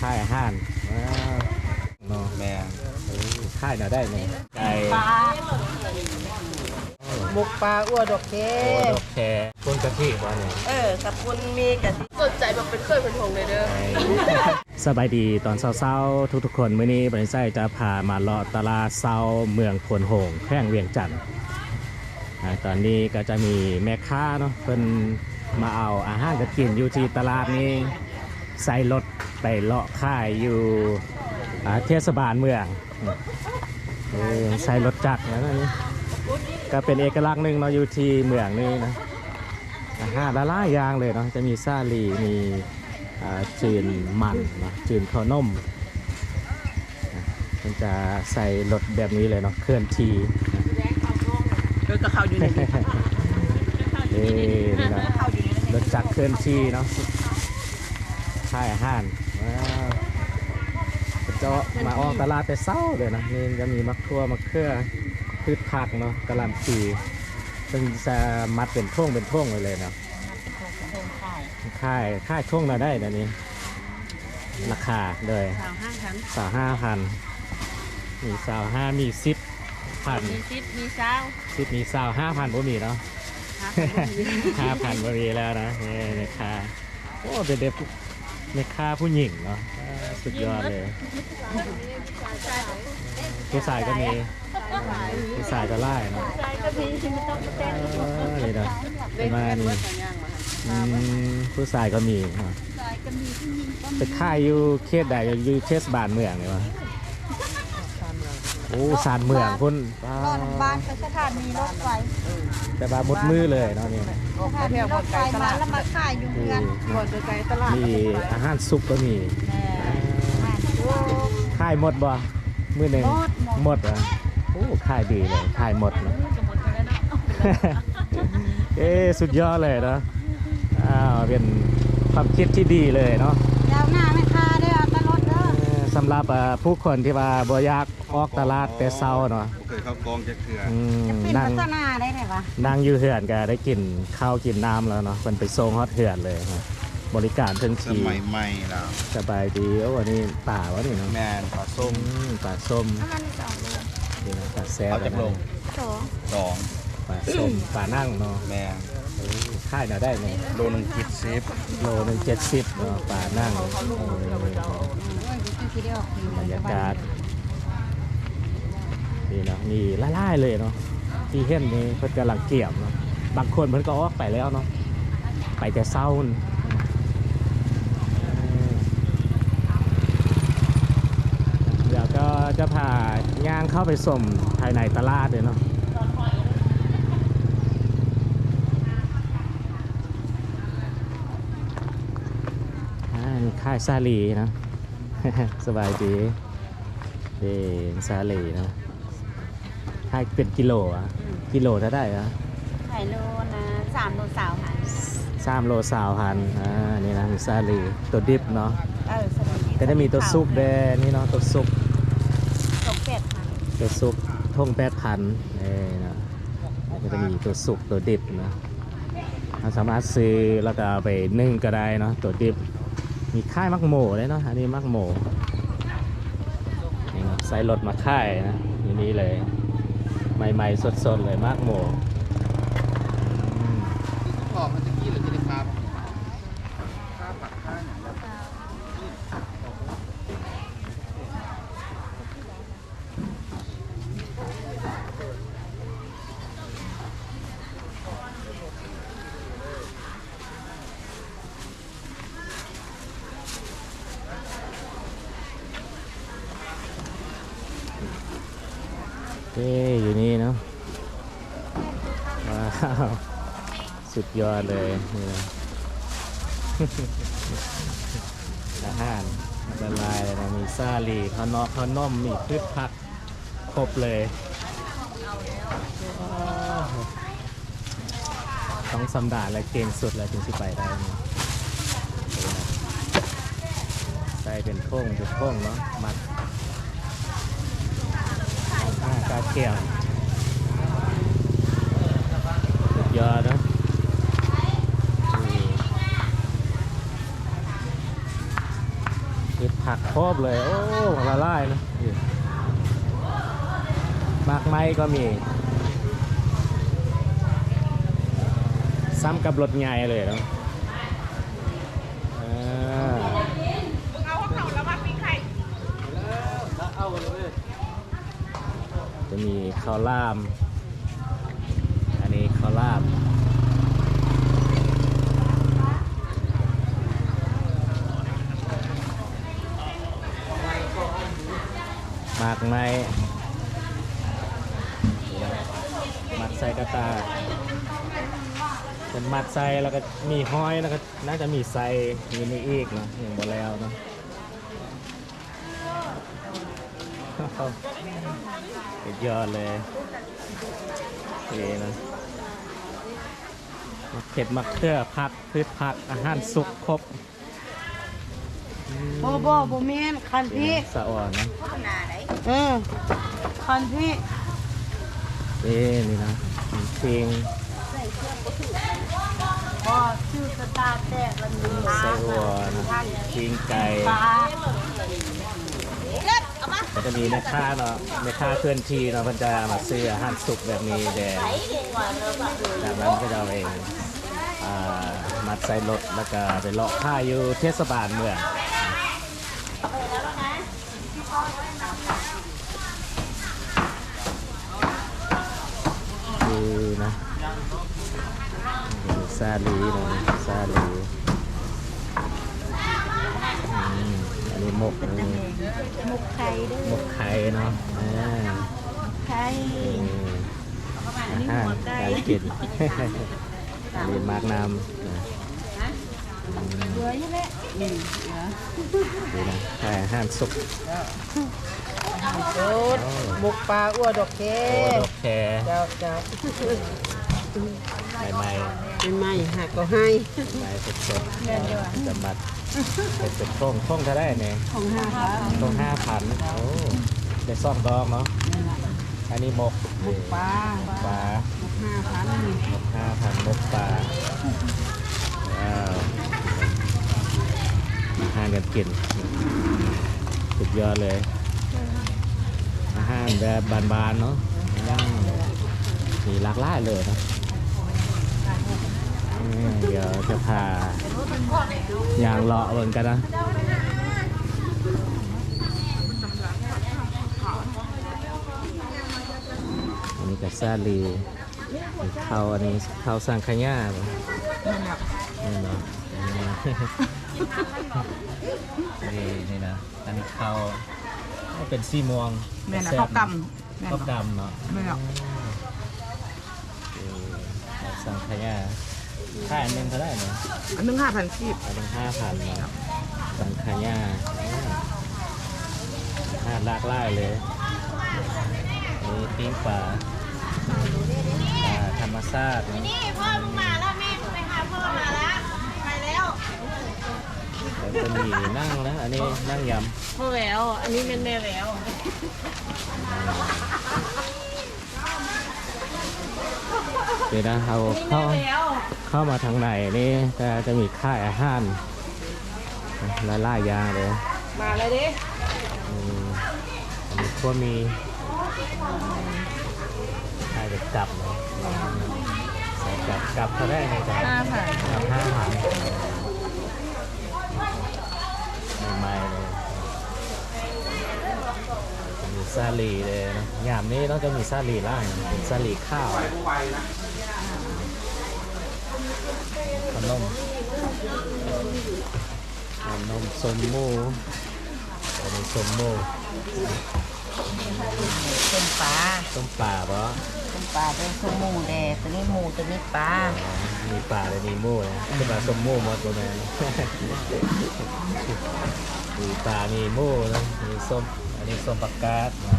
ค่ายอาหารว้าวเนาะแม่นเออค่ายน่ะได้เนี่ยไก่ปลาหมกปลาอ้วดอกเคโอ้ดอกแคต้นกะทิบ่เนี่ยเออกับปุนมีกะทิสนใจแบบเป็นเคยเป็นหงเลยเด้อสบายดีตอนเช้าๆทุกๆคนมื้อนี้บริษัทจะพามาเลาะตลาดเช้าเมืองพวนโหงแขวงเวียงจันทน์อ่าตอนนี้ก็จะมีแม่ค้าเนาะเพิ่นมาเอาอาหารกันกินอยู่ที่ตลาดนี้ ใส่รถไปเลาะค่ายอยู่อ่าเทศบาลเมืองเออใส่รถจักรแล้วนะนี่ก็เป็นเอกลักษณ์หนึ่งเนาะอยู่ที่เมืองนี้นะอาหารละลายอย่างเลยเนาะจะมีซาลีมีอ่าจืนมันนะจืนข้าวนมนะมันจะใส่รถแบบนี้เลยเนาะเคลื่อนที่เออกะเขาอยู่ในนี้เอ้นี่นะรถจักรเคลื่อนที่เนาะ ค่ายอาหารว้าวเจะมาออกตลาดแต่เศร้าเลยนะนี่จะมีมะทั่วมะเขือพืชผักเนาะกะหล่ำปีซึ่งจะมัดเป็นท่วงเป็นท่วงไว้เลยเนาะค่ายค่ายช่วงเราได้เดี๋ยวนี้ ราคาเลยสาวห้างคันสาวห้าพันมีสาวห้ามีสิบพันมีซิปมีเช้าสิบมีสาวห้าพันบ่มีเนาะห้าพันบ่มีแล้วนะนี่ในค่าโอ้เป็นเด็ก ในค่าผู้หญิงเนาะอ่าสุดยอดเลยผู้ชายก็มีผู้ชายก็ไล่เนาะใช่ก็มีไม่ต้องแจ้งเออนี่เนาะเป็นมานี่อืมผู้ชายก็มีเนาะไปค่ายอยู่เขตใดอยู่เทศบาลเมืองเลยวะโอ้สารเมืองพุ่นว้ารอโรงพยาบาลไปสถานีรถไฟ แต่บาบดมือเลยเนาะนี่สถานีรถไฟมาแล้วมาขายอยู่นี่เพื่อนหมดไกลตลาดมีอาหารซุปก็มีแม่มาทุกค่ายหมดบ่มือหนึ่งหมดหมดหมดอะโอ้ค่ายดีเลยค่ายหมดเนาะเอ๊ะสุดยอดเลยเนาะอ้าวเป็นความคิดที่ดีเลยเนาะยาวหน้าไม่ค่าได้เอาแตลดเด้อเอ่อสำหรับเอ่อผู้คนที่ว่าบ่อยากออกตลาดแต่เช้าเนาะบ่ เคยเข้ากองจะเถื่ออืมเป็นนั่งพัฒนาได้ไหมวะนั่งอยู่เหือนก็ได้กินข้าวกินน้ำแล้วเนาะมันไปส่งฮอดเหือนเลยนะบริการถึงสทีมัยใหม่แล้ว สบายดีโอ้วันนี้ป่าวะนี่เนาะแม่นปลาส้ส้มมป่าส้มน้ำมันสองโลนี่นะป่าแซ่บเอาจากโลงสองสองป่าส้มป่านั่งเนาะแม่นเออค่ายน่ะได้เนี่ยโลหนึงคิดซิปโลหนึ่งเจ็ดสิบเนาะป่านั่งเออโอ้ยอยู่ที่เดียวทีบรรยากาศ นี่เนาะนี่ละลายเลยเนาะที่เห็นนี่เพิ่นกำลังเกี่ยมเนาะบางคนเพิ่นก็ออกไปแล้วเนาะไปแต่เศร้านเดี๋ยวก็จะพาย่างเข้าไปสมภายในตลาดเลยเนาะนี่ค่ายซาลีเนาะสบายดีเดนซาลีเนาะ ค่ายเป็นกิโลอะกิโลเท่าได้อะไข่โลนะสามโลสาวค่ะสามโลสาวพันอ่านี่นะมีซาลีตัวดิบเนาะเออสวัสดีก็จะมีตัวซุปแดงนี่เนาะตัวซุปตกเป็ดค่ะตัวซุปท่งแปดพันเอ้ยเนาะก็จะมีตัวสุกตัวดิบเนาะเราสามารถซื้อแล้วก็เอาไปนึ่งก็ได้เนาะตัวดิบมีค่ายมักโหมเลยเนาะอันนี้มักโหมนี่เนาะใส่รถมาค่ายนะอยู่นี่เลย ใหม่ ๆ สด ๆ เลยมากโหมอืม ขอบมันจะกี้หรือจะได้ครับ อยอยู่นี่เนาะว้าวสุดยอดเลยนี่นะอาหารละลายเลยนะมีซาลีข้าวนอกข้าวนมมีพืชผักครบเลยต้องสำดาและเก่งสุดแล้วถึงสิไปได้นี่ใส่เป็นโค้งเป็นโค้งเนาะมัด อ่ากาเขียวยอดนะนี่มีผักครบเลย โอ้ละลายนะหมากไม้ก็มี ซ้ำกับรถใหญ่เลยเนาะ จะมีข้าวล่าม อันนี้ข้าวล่ามหมากไม้มัดใส่กระตาเป็นมัดใส่แล้วก็มีห้อยแล้วก็น่าจะมีใส่มีนี่อีกเนาะอย่างบอแล้วเนาะ สุดยอดเลยนี่นะมะเข็ดมะเขือผักพืชผักอาหารสุกครบบ่บ่บ่แม่นคันพี่สะอ่อนนะเออคันพี่นี่นี่นะเพลงพอชื่อสตาร์แตกแล้วมีไส้อั่วนะเพลงไก่ปลา ก็จะมีแม่ค้าเนาะแม่ค้าเคลื่อนที่เนาะมันจะมาซื้ออาหารสุกแบบนี้แดงจากนั้นก็จะเอาเองอมัดใส่รถแล้วก็ไปเลาะค่าอยู่เทศบาลเมืองคือนะซาลีนะซาลีอืม นนี้หมกอันนี้หมกไข่เด้อหมกไข่เนาะอ่าไข่อันนี้หัวไก่กินอันนี้มากน้ำนะเหลืออยู่แหละดีนะไข่อาห้ามสุกสุดหมกปลาอ้วดอกเคโอ้ดอกแคเจ้าเจ้าใหม่ใหม่เป็นไม้หักก็ให้ใหม่สดสดๆจะมัด เป็นเป็นโครงโครงจะได้เนี่ยของห้าค่ะโครงห้าพันโอ้ได้ซ่อมดองเนาะอันนี้หมกหมกปลาปลาหมกห้าพันหมกห้าพันหมกปลาว้าวอาหารกันกินสุดยอดเลยอาหารแบบบานๆเนาะอืมมีหลากหลายเลยนะอืม เดี๋ยวจะพายางเลาะเหมือนกันนะอันนี้กับซาลีมีข้าวอันนี้ข้าวสังขยาบ่นี่เนาะนี่นี่นะอันนี้ข้าวเป็นซีม่วงแม่น่ะซ่ข้าวบกำแม่ข้าวน่ะดำเนาะแม่น่ะเออข้าวสังขยา ค่าอันหนึงเท่าไหร่เนาะอันนึงห้าพันกีบอันหนึงห้าพันเนาะสังขยาอาหารหลากหลายเลยมีปิ้งปลาปลาธรรมชาติเนาะนี่พ่อมึงมาแล้วแม่มึงไปหาพ่อมาแล้วไปแล้วแล้วก็มีนั่งนะอันนี้นั่งยพ่อแหววอันนี้เป็นแม่แหววำ เดี๋ยวนะเราเข้าแหววเข้ามาทางไหนนี่จะจะมีค่ายอาหารหลายหลายๆอย่างเลย มาเลยดิอืมอันนี้ก็มีค่ายแบบกลับเนาะใส่กลับกลับเขาได้ไงจ๊ะห้าพันกลับห้าพันใหม่ๆเลยมี ซาลีเลยนะยามนี้ต้องจะมีซาลีล่างเป็นซาลีข้าวขนมขนมสมหมูอันนี้สมหมูเป็นปลาต้มปลาปะเป็นปลาเป็นสมูแดดตัวนี้หมูตัวนี้ปลามีปลาเลยมีหมูนะเป็นปลาสมหมูหมดตัวแม่นมีปลามีหมูนะมีส้มอั นนี้ส้มปักกาดนะ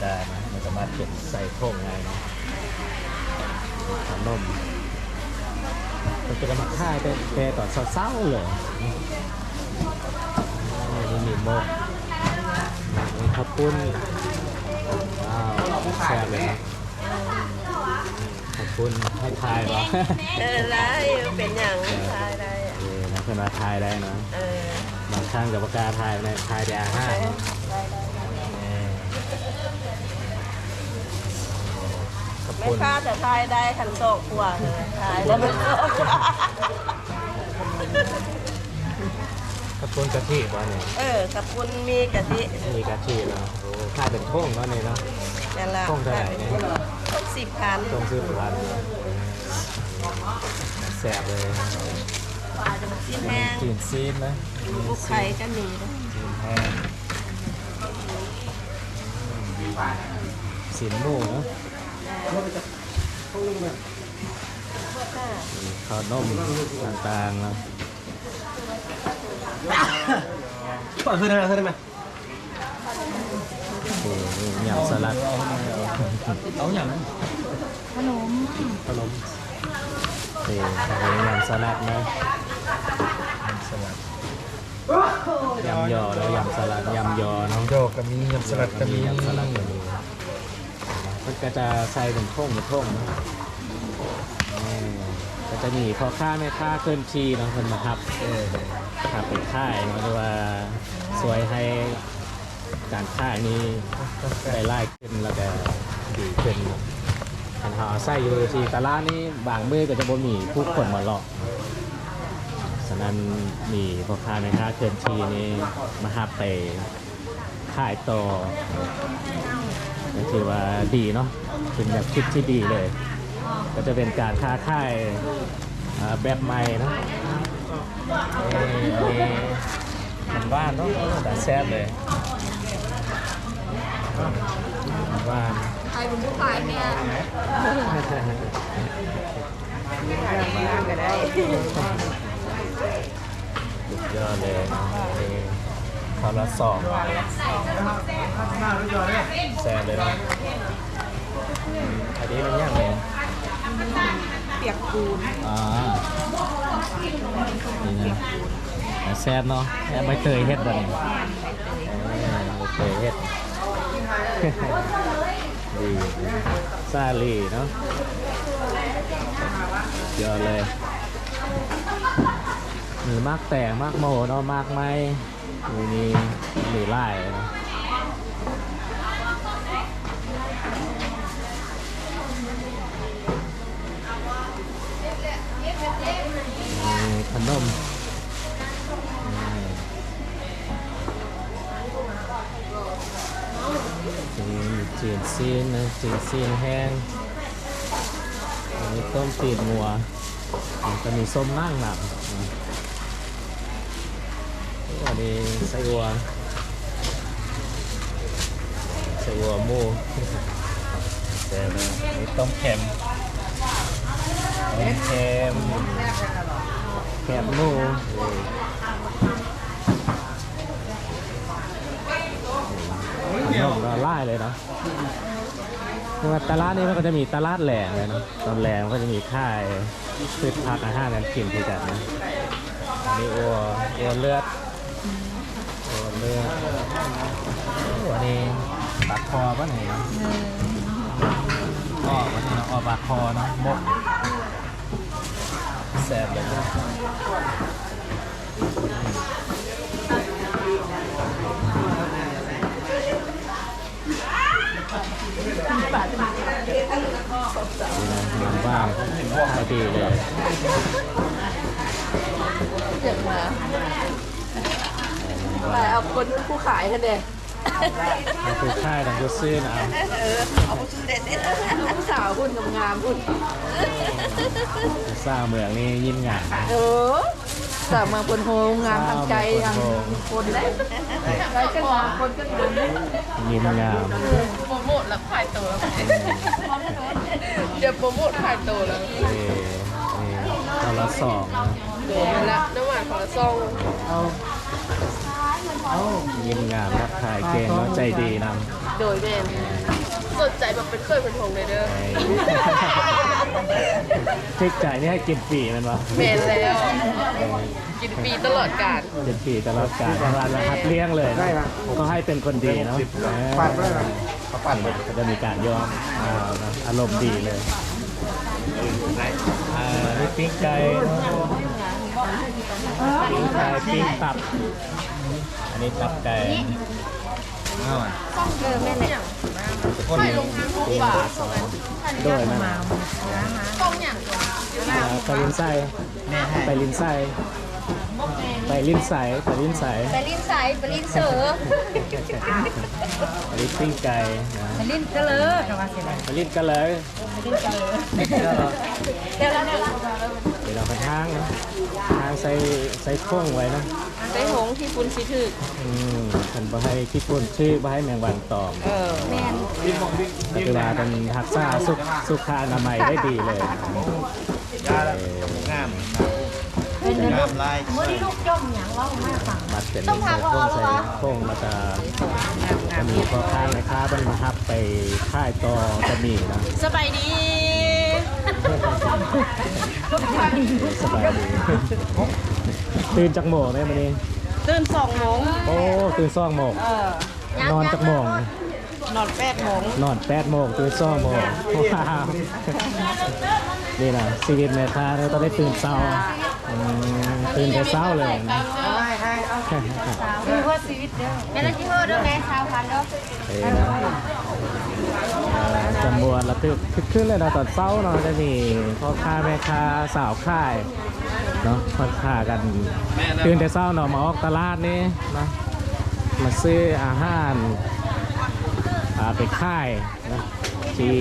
ได้นะมันสามารถเก็บใส่โค้งไงนะมีขนมมันจะมาค่ายแต่แต่ตอนเศร้าๆเลยนี่มีหมกมีข้าวปุ้นว้าวแซ่บเลยนะข้าวปุ้นให้ทายเหรอเออไรเป็นอย่างทายได้อะเออนะเพื่อนมาทายได้นะเออ บางครั้งกับปากกล้าถ่ายในถ่ายแต่อาหารเออขอบไม่คุณ ค่าแต่ทายได้คันโตกกว่าเลยทายแล้วมันโตกว่าขอบคุณกะทิบ่เนี่ยเออกับคุณมีกะทิมีกะทิเนาะโอ้ค่าเป็นท่งเนาะนี่เนาะ นั่นละต้มเท่าไหร่เนี่ย ต้มสิบพันต้มซื้อพันแสบเลยชิ้นแห้ง จีนซีนนะ ลูกไข่ก็มีนะจีนแห้งสินหมูเนาะข้าวนมต่างๆเนาะเปิดขึ้นได้ไหมขึ้นได้ไหมโอ้โหยำสลัดเอาอย่างนั้นขนมเตะยำสลัดนะ ยำยอแล้วยำสลัดยำยอเนาะโยกก็มียำสลัดก็มียำสลัดก็มีมันก็จะใส่เป็นท่งเป็นท่งนะเออก็จะมีพ่อค้าแม่ค้าเคลื่อนที่เนาะคนมาทับเออทับเป็นค่ายเนาะหรือว่าสวยให้การค่ายนี้ได้ไล่ขึ้นแล้วก็ดีขึ้นอันหาใส่อยู่ที่ตลาดนี้บางมือก็จะบ่มีผู้คนมาหลอก ฉะนั้นมีพ่อค้าแม่ค้าเคลื่อนที่นี้มาทับไปค่ายต่อก็ถือว่าดีเนาะเป็นแบบคิดที่ดีเลย ก็จะเป็นการค้าขายแบบใหม่นะเอ้ยอันนี้มันว่านเนาะแต่แซ่บเลยว่านใครเป็นผู้ขายเนี่ยก็ได้สุด ยอดเลยเนาะนี่คอละสองแซ่บเลยนะอันนี้มันยางเลยเปียกปูนอ่านี่นะแซ่บเนาะแซ่บใบเตยเฮ็ดบ่เนี่เออใบเตยเฮ็ดดีซาลีเนาะยอะเลย มีมากแต่มากโมเนาะมากไม้มีนี่มีไล่นาะมีขนมมีจีนซีนนะจีนซีนแห้งมีต้มตีนงัวแล้วก็มีส้มนั่งหนัก อันนี้ไส้วัวไส้วัวหมูแต่นะมีต้มเค็มต้มเค็มแคบหมูขนมละลายเลยเนาะคือว่าตลาดนี้มันก็จะมีตลาดแหลงเลยเนาะตอนแหลงก็จะมีค่ายพืชผักอาหารการกินที่กันนะอันนี้อัวอัวเลือด เลือดโอ้อันนี้ปากคอป่ะไหนเนาะอ้อวันนี้เนาะอ้อปากคอเนาะมกแซ่บเลยนะนี่นะเหมือนว่าดีเลยเจ็บมา ไปเอาคนผู้ขายกันเด็มันคือค่ายดังกุซื้อนะเออเอาผู้เด็ดเด็ดผู้สาวพุ่นกับงามพุ่นสร้างเมืองนี่ยิ่งใหญ่เออสาวมาคนโฮงงามทางใจทางคนได้ใจก็งามคนก็งามยิ่งงามโปรโมทแล้วขายตัวแล้วเดี๋ยวโปรโมทขายตัวแล้วเออนี่ตอนละสองนะเดี๋ยวมาละน้ำหวานของละซอง ยิ่งงามทักทายเก่งแล้วใจดีนโดยแม่สนใจแบบเป็นเคยเป็นทงเลยเด้อำไอ้ทิกใจนี่ให้กินฟรีมันวะแมนแล้ว กินฟรีตลอดกาลกินฟรีตลอดกาลทางร้านเราคัดเลี้ยงเลยนะ ก็ให้เป็นคนดีเนาะปัดด้วยนะเขาปัดไปก็จะมีการยอมอ่านะอารมณ์ดีเลยอ่านี่ปิ้งไก่เนาะ ไก่ปิ้งตับ อันนี้ตับไก่อ้าวอะเออแม่เนี่ยคนนี้ปิ้งปลาซอยด้วยนะต้มอย่างตัวอ่าไปลิ้นไส้ไปลิ้นไส้ไปลิ้นใสไปลิ้นใสไปลิ้นใสไปลิ้นเสืออันนี้ปิ้งไก่นะไปลิ้นเกลือแต่ว่าเสียดายไปลิ้นกันเลยเดี๋ยวแล้วเดี๋ยวเดี๋ยวเราไปทางนะทางใส่ใส่โค้งไว้นะไปหงที่คุณสิถึกอืมฉันบ่ให้ขี้ปุ่นชื่อบ่ให้แมงวันตอมเออแม่นปัจจุบันเป็นทักษะสุขสุขอนามัยได้ดีเลยยาแล้วงามงามลายมื้อนี้ลูกจมหยังเว้ามาฟังมัดเป็นใส่โค้งใส่โค้งแล้วก็จะมีพ่อค้าแม่ค้าเป็นมาทับไปค่ายต่อจะมีนะสบายดี สบายดีตื่นจากโมงเนี่ยวันนี้ตื่นสองโมงโอ้ตื่นซ่องโมงเออนอนจากโมงนอนแปดโมงนอนแปดโมงตื่นซ่องโมงว้าวนี่นะชีวิตแม่ค้าเราต้องได้ตื่นเช้าอืมตื่นแต่เช้าเลยนะคือว่าชีวิตเด้อแม่ละกี่โหเด้อแม่ชาวพันเด้อ เอ้ยนะเอ่อ จำนวนระทึกคึกขึ้นเลยนะตอนเช้าเนาะจะมีพ่อค้าแม่ค้าสาวค่ายเนาะพ่อค้ากันตื่นแต่เช้าเนาะมาออกตลาดนี่นะมาซื้ออาหารอ่าไปค่ายนะที่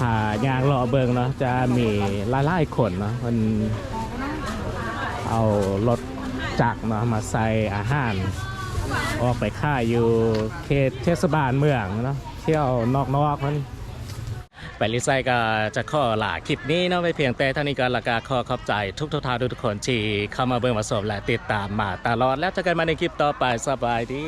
หายางรอเบิงเนาะจะมีหลายๆคนเนาะมันเอารถจักรเนาะมาใส่อาหาร ออกไปค่ายอยู่เขตเทศบาลเมืองเนาะ ที่ยวนอกๆมันไปลิไซก็จะข้อหลาคลิปนี้เนาะไปเพียงแต่เท่านี้ก็ละกาขอขอบใจทุกทุกทางทุกคนที่เข้ามาเบิ่งมาสมและติดตามมาตลอดแล้วเจอกันมาในคลิปต่อไปสบายดี